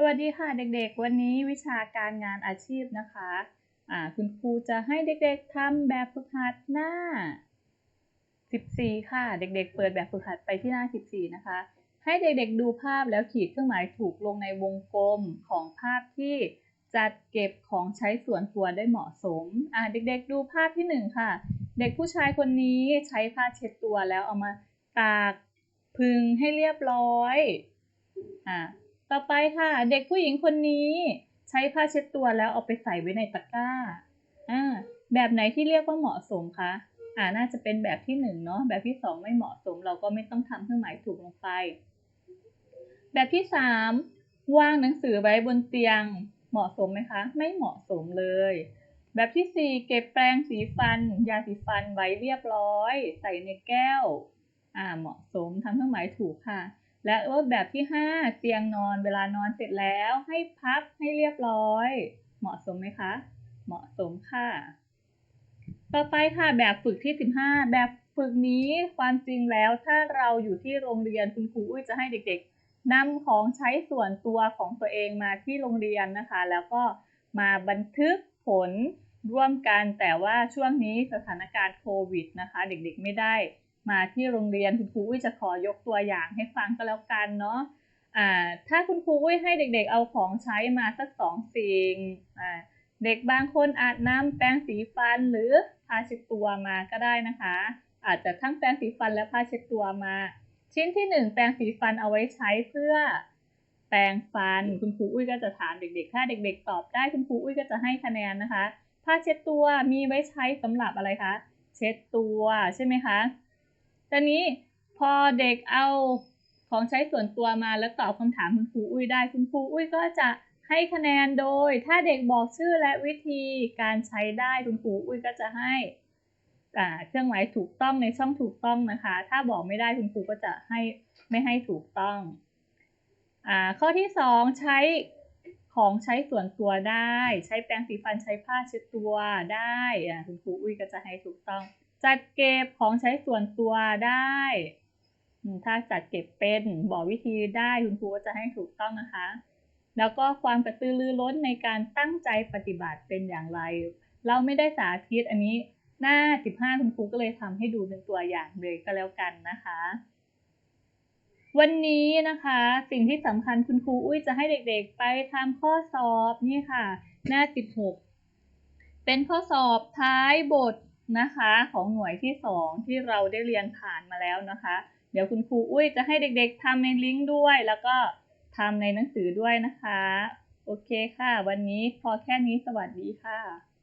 สวัสดีค่ะเด็กๆ วันนี้วิชาการงานอาชีพนะคะอ่าคุณครูจะให้เด็กๆทำแบบฝึกหัดหน้า 14 ค่ะ เด็กๆ เปิดแบบฝึกหัดไปที่หน้า 14 นะคะ ให้เด็กๆดูภาพแล้วขีดเครื่องหมายถูกลงในวงกลมของภาพที่จัดเก็บของใช้ส่วนตัวได้เหมาะสมเด็กๆ ดูภาพที่ 1 ค่ะ เด็กผู้ชายคนนี้ใช้ผ้าเช็ดตัวแล้วเอามาตากพึงให้เรียบร้อยอ่า ต่อไปค่ะ เด็กผู้หญิงคนนี้ ใช้ผ้าเช็ดตัวแล้วเอาไปใส่ไว้ในตะกร้าอ่าแบบไหนที่เรียกว่าเหมาะสมคะอ่าน่าจะเป็นแบบที่หนึ่งเนาะแบบที่สองไม่เหมาะสม เราก็ไม่ต้องทำเครื่องหมายถูกลงไป แบบที่สามวางหนังสือไว้บนเตียง เหมาะสมไหมคะ ไม่เหมาะสมเลย แบบที่สี่เก็บแปรงสีฟัน ยาสีฟันไว้เรียบร้อย ใส่ในแก้ว อ่าเหมาะสมทำเครื่องหมายถูกค่ะ และว่าแบบที่ 5 เตียงนอนเวลานอนเสร็จแล้วให้พับให้เรียบร้อย เหมาะสมไหมคะ เหมาะสมค่ะ ต่อไปค่ะแบบฝึกที่ 15 แบบฝึกนี้ความจริงแล้วถ้าเราอยู่ที่โรงเรียนคุณครูอุ้ยจะให้เด็กๆนำของใช้ส่วนตัวของตัวเองมาที่โรงเรียนนะคะ แล้วก็มาบันทึกผลร่วมกันแต่ว่าช่วงนี้สถานการณ์โควิดนะคะ เด็กๆไม่ได้ มาที่โรงเรียนคุณครูอุ้ยจะขอยกตัวอย่างให้ฟังก็แล้วกันเนาะถ้าคุณครูอุ้ยให้เด็กๆ เอาของใช้มาสักสองสิ่งเด็กบางคนอาจน้ำแปรงสีฟันหรือผ้าเช็ดตัวมาก็ได้นะคะ อาจจะทั้งแปรงสีฟันและผ้าเช็ดตัวมา ชิ้นที่หนึ่งแปรงสีฟันเอาไว้ใช้เพื่อแปรงฟันคุณครูอุ้ยก็จะถามเด็กๆ ถ้าเด็ก ๆ ตอบได้คุณครูอุ้ยก็จะให้คะแนนนะคะ ผ้าเช็ดตัวมีไว้ใช้สำหรับอะไรคะ เช็ดตัวใช่ไหมคะ ตอนนี้พอเด็กเอาของใช้ส่วนตัวมาแล้วตอบคำถามคุณครูอุ้ยได้คุณครูอุ้ยก็จะให้คะแนนโดย ถ้าเด็กบอกชื่อและวิธีการใช้ได้คุณครูอุ้ยก็จะให้เครื่องหมายถูกต้องในช่องถูกต้องนะคะ ถ้าบอกไม่ได้คุณครูก็จะให้ไม่ให้ถูกต้องอข้อที่สองใช้ของใช้ส่วนตัวได้ ใช้แปรงสีฟันใช้ผ้าเช็ดตัวได้คุณครูอุ้ยก็จะให้ถูกต้อง จัดเก็บของใช้ส่วนตัวได้ ถ้าจัดเก็บเป็นบอกวิธีได้คุณครูก็จะให้ถูกต้องนะคะ แล้วก็ความกระตือรือร้นในการตั้งใจปฏิบัติเป็นอย่างไร เราไม่ได้สาธิตอันนี้หน้า 15 คุณครูก็เลยทำให้ดูเป็นตัวอย่างเลยก็แล้วกันนะคะ วันนี้นะคะสิ่งที่สำคัญคุณครูอุ้ยจะให้เด็กๆ ไปทำข้อสอบนี่ค่ะ หน้า 16 เป็นข้อสอบท้ายบท นะคะของหน่วยที่ 2 ที่เราได้เรียนผ่านมาแล้วนะคะ เดี๋ยวคุณครูอุ้ยจะให้เด็กๆทำในลิงก์ด้วย แล้วก็ทำในหนังสือด้วยนะคะ โอเคค่ะ วันนี้พอแค่นี้สวัสดีค่ะ